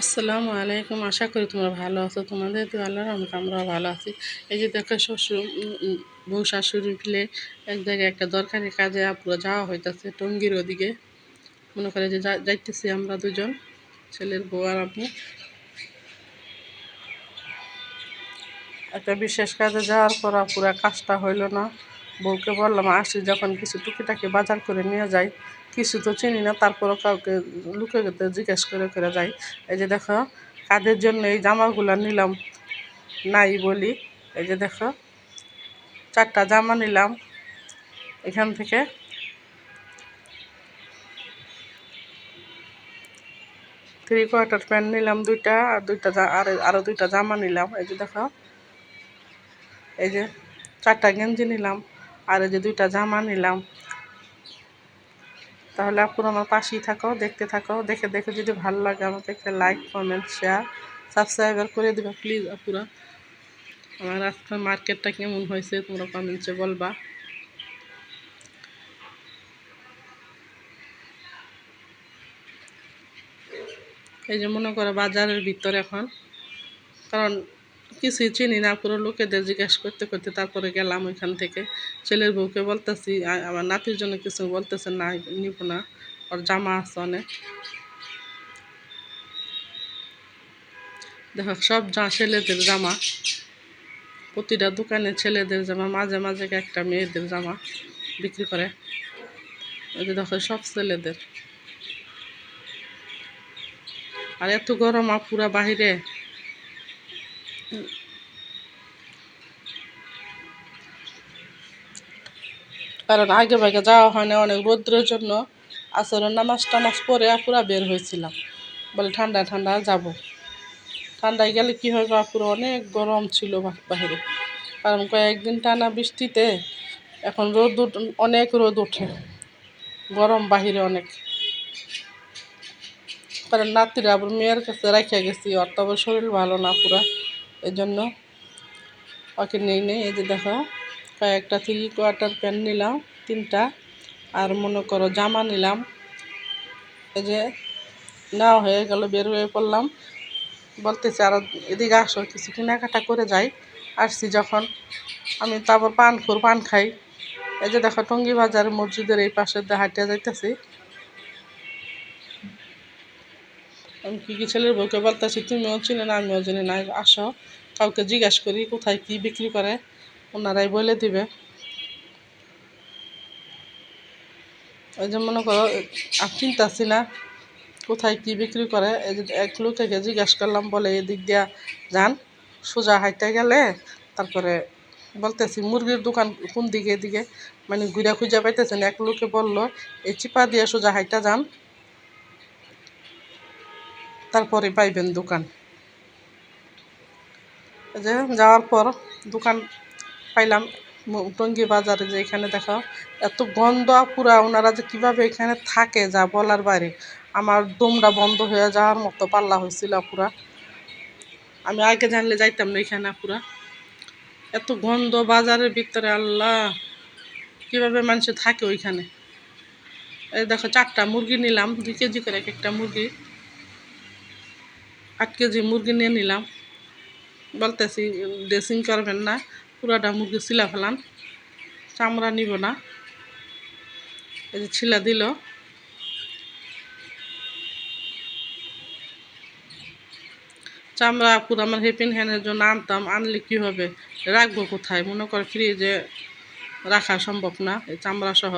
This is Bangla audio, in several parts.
আসসালামু আলাইকুম। আশা করি তোমরা ভালো আছো। তোমাদের তো আল্লাহ রহমতে ভালো আছি। এই যে দেখো, শ্বশুর বউ শাশুড়ি ফেলে এক জায়গায় একটা দরকারি কাজে পুরো যাওয়া হইতাছে টঙ্গির ওদিকে। মনে করে যে যাইতেছি আমরা দুজন, ছেলের বউ আর আমি একটা বিশেষ কাজে যাওয়ার পর আর পুরো কাজটা হইল না। বউকে বললাম, আসি, যখন কিছু টুকিটাকি বাজার করে নিয়ে যাই, কিছু তো চিনি না, তারপরও কাউকে লুকে জিজ্ঞেস করে করে যাই। এই যে দেখো, কাদের জন্য এই জামাগুলো নিলাম, নাই বলি। এই যে দেখো, চারটা জামা নিলাম, এখান থেকে থ্রি কোয়ার্টার প্যান্ট নিলাম দুইটা, আর দুইটা আর আরও দুইটা জামা নিলাম। এই যে দেখো, এই যে চারটা গেঞ্জি নিলাম। আর যে দুইটা জামা নিলাম। তাহলে আপুরা আমার পাশেই থাকো, দেখতে থাকো। দেখে দেখে যদি ভালো লাগে আমাকে একটা লাইক কমেন্ট শেয়ার সাবস্ক্রাইবার করে দেবে প্লিজ আপুরা। আমার আজকে মার্কেটটা কেমন হয়েছে তোমরা কমেন্টসে বলবা। এই যে মনে করো বাজারের ভিতরে এখন। কারণ কিছুই চিনি না পুরো লোকেদের জিজ্ঞেস করতে করতে তারপরে গেলাম ওইখান থেকে। ছেলের বউকে বলতেছি আমার নাতির জন্য কিছু বলতেছে না, নিব না, ওর জামা আছে অনেক। দেখো সব যা ছেলেদের জামা, প্রতিটা দোকানে ছেলেদের জামা, মাঝে মাঝে একটা মেয়েদের জামা বিক্রি করে। যে দেখো, সব ছেলেদের। আর এত গরম আর পুরা বাহিরে কারণ আগে ভাগে যাওয়া হয় না, অনেক রৌদ্রের জন্য আসরের নামাজ টামাজ পরে পুরা বের হয়েছিলাম। বলে ঠান্ডা ঠান্ডা যাব। ঠান্ডায় গেলে কী হবে পুরো অনেক গরম ছিল বাহিরে। কারণ কয়েকদিন টানা বৃষ্টিতে এখন রোদ অনেক রোদ ওঠে। গরম বাহিরে অনেক। কারণ নাতিরা আবার মেয়ের কাছে রাখিয়া গেছি তো শরীর ভালো না পুরা। এই জন্য ওকে নেই নেই, এই যে দেখো, কয়েকটা থ্রি কোয়ার্টার প্যান্ট নিলাম, তিনটা, আর মনে করো জামা নিলাম। এই যে নেওয়া হয়ে গেল, বের হয়ে পড়লাম। বলতেছি, আর এদিকে আসো, কিছু কেনাকাটা করে যাই। আসছি যখন, আমি তারপর পান খোর পান খাই। এই যে দেখো, টঙ্গি বাজার মসজিদের এই পাশে হাঁটিয়া যাইতেছি। আমি কি কি ছেলের বউকে বলতেছি তুমিও চিনে না, আমিও চিনি না, আসো। কাউকে জিজ্ঞেস করি, কোথায় কি বিক্রি করে, ওনারাই বলে দিবে। ওই যে মনে করো চিনতাছি না, কোথায় কি বিক্রি করে, এই যে এক লোককে জিজ্ঞেস করলাম, বলে এদিক দিয়া যান, সোজা হাইটে গেলে, তারপরে বলতেছি, মুরগির দোকান কোন দিকে, এদিকে? মানে ঘুরা খুঁজা পাইতেছেন, এক লোকে বলল, এই চিপা দিয়ে সোজা হাইটা যান। তারপরে পাইবেন দোকান। যে যাওয়ার পর দোকান পাইলাম টঙ্গী বাজারে যে এখানে দেখো, এত গন্ধ, পুরা ওনারা যে কীভাবে এখানে থাকে যা বলার বাইরে। আমার দমটা বন্ধ হয়ে যাওয়ার মতো পাল্লা হয়েছিল পুরা। আমি আগে জানলে যাইতাম না এখানে পুরা। এত গন্ধ, বাজারের ভিতরে আল্লাহ, কীভাবে মানুষ থাকে ওইখানে। এই দেখো চারটা মুরগি নিলাম, দুই কেজি করে এক একটা মুরগি। আট কেজি মুরগি নিয়ে নিলাম। বলতেছি ড্রেসিং করবেন না, পুরাটা মুরগি ছিলা ফেলান। চামড়া নিব না। এই যে ছিলা দিল। চামড়া পুরো আমার হেপিন হ্যানের জন্য আনতাম, আনলে কি হবে? রাখব কোথায়? মনে কর ফ্রিজে রাখা সম্ভব না। এই চামড়া সহ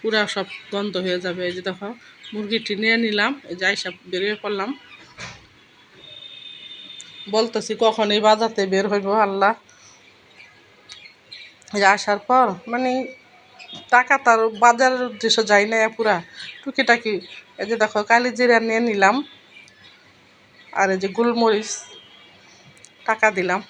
পুরা সব গন্ধ হয়ে যাবে। এই যে দেখো, মুরগিটি নিয়ে নিলাম। এই যে আইসা বেরিয়ে পড়লাম। বলতেছি কখন এই বাজারতে বের হইব, আল্লাহ। আসার পর মানে টাকা তার বাজারের উদ্দেশ্যে যাই না পুরা। টুকিটাকি, এই যে দেখো, কালি জিরা নিয়ে নিলাম, আর এই যে গোলমরিচ টাকা দিলাম।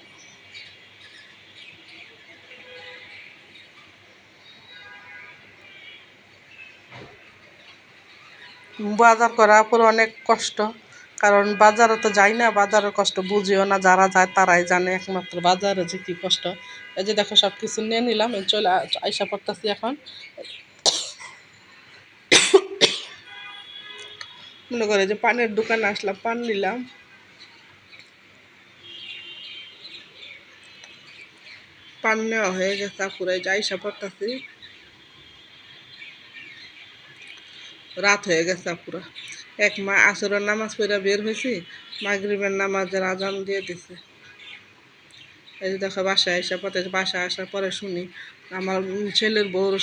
বাজার করা পর অনেক কষ্ট। কারণ বাজারে তো যাই না, বাজারের কষ্ট বুঝিও না, যারা যায় তারাই জানে একমাত্র বাজারে যে কী কষ্ট। এই যে দেখো সব কিছু নিয়ে নিলাম চলে আইসা পড়তেছি এখন। মনে করে যে পানের দোকানে আসলাম, পান নিলাম। পান নেওয়া হয়ে গেছে, আপুরে যাই সাপাতাছি রাত হয়ে গেছে পুরা এক মা আসরের নামাজ পড়া বের হয়েছি, মাগরিবের নামাজের আজান দিয়ে দিছে। এই যে দেখো, বাসায় এসে পথে, বাসায় আসার পরে শুনি, আমার ছেলের বউর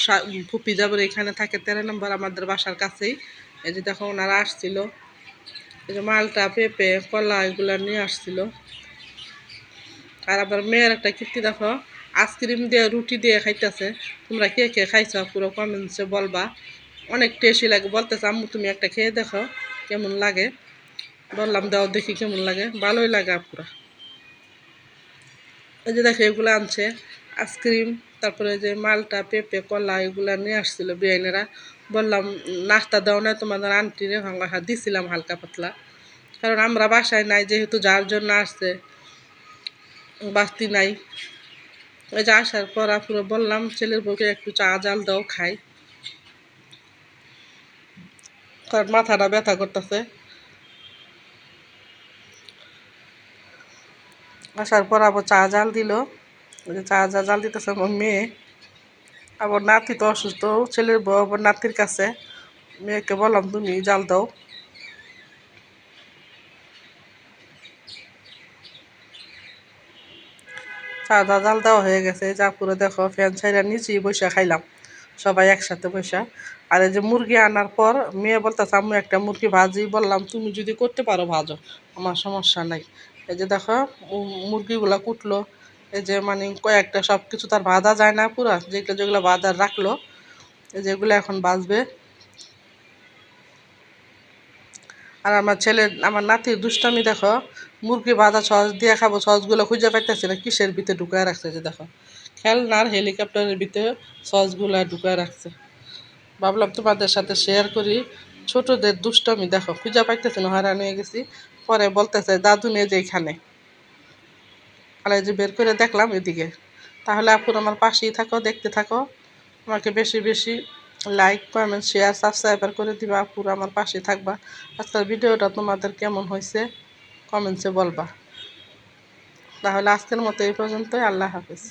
ফুপি যাবার এখানে থাকে, তেরো নম্বর আমাদের বাসার কাছেই। এই যে দেখো, ওনারা আসছিল। এই যে মালটা, পেঁপে, কলা এগুলো নিয়ে আসছিল। আর আবার মেয়ের একটা কীর্তি দেখো, আইসক্রিম দিয়ে রুটি দিয়ে খাইতেছে। তোমরা কে কে খাইছ? পুরো কমেন্টসে বলবা। অনেক টেস্টি লাগে। বলতেছে, আম্মু, তুমি একটা খেয়ে দেখো কেমন লাগে। বললাম, দাও দেখি কেমন লাগে। ভালোই লাগে আপুরা। এই যে দেখো, এগুলো আনছে। আইসক্রিম তারপরে যে মালটা, পেঁপে, কলা, এগুলো নিয়ে আসছিল বিয়াইনেরা বললাম, নাস্তা দাও না, তোমাদের আন্টিরে হাঙ্গা দিছিলাম হালকা পাতলা। কারণ আমরা বাসায় নাই, যেহেতু যার জন্য আসছে, বাস্তি নাই। ওই যে আসার পর পুরো বললাম, ছেলের বউকে একটু চা, জাল দাও, খাই। কারণ মাথাটা ব্যথা করতেছে। আসার পর আবার চা জাল দিল। চা যা জাল দিতেছে আমার মেয়ে। আবার নাতি তো অসুস্থ, ছেলের বউ আবার নাতির কাছে। মেয়েকে বললাম, তুমি জাল দাও। চা জাল দেওয়া হয়ে গেছে। যা পুরো দেখো, ফ্যান ছাইরা নিচেই বসে খাইলাম। সবাই একসাথে বসে। আর এই যে মুরগি আনার পর মেয়ে বলতেছে, আম্মু, একটা মুরগি ভাজি। বললাম, তুমি যদি করতে পারো ভাজো, আমার সমস্যা নাই। এই যে দেখো মুরগিগুলো কুটলো। এই যে মানে কয়েকটা সব কিছু তার বাঁধা যায় না পুরো, যেগুলো যেগুলো বাঁধার রাখল, এই যেগুলো এখন বাঁচবে আর আমার ছেলে, আমার নাতির দুষ্টামি, দেখো, মুরগি বাঁধা সস দিয়ে খাব, সসগুলো খুঁজে পাইতেছি না, কিসের ভিতরে ঢুকায় রাখছে যে দেখো। খেলনার হেলিকপ্টারের ভিতরে সসগুলা ঢুকায় রাখছে। ভাবলাম তোমাদের সাথে শেয়ার করি। ছোটদের দুষ্টামি দেখো, খুঁজে পাইতেছে না, হয়রান হয়ে গেছি। পরে বলতেছে, দাদু নিয়ে যে এখানে। আর যে বের করে দেখলাম এদিকে। তাহলে আপুর আমার পাশেই থাকো, দেখতে থাকো। আমাকে বেশি বেশি লাইক কমেন্ট শেয়ার সাবস্ক্রাইবার করে দিবা। আপুর আমার পাশে থাকবা। আজকাল ভিডিওটা তোমাদের কেমন হয়েছে? কমেন্টসে বলবা। তাহলে আজকের মতো এই পর্যন্তই। আল্লাহ হাফিজ।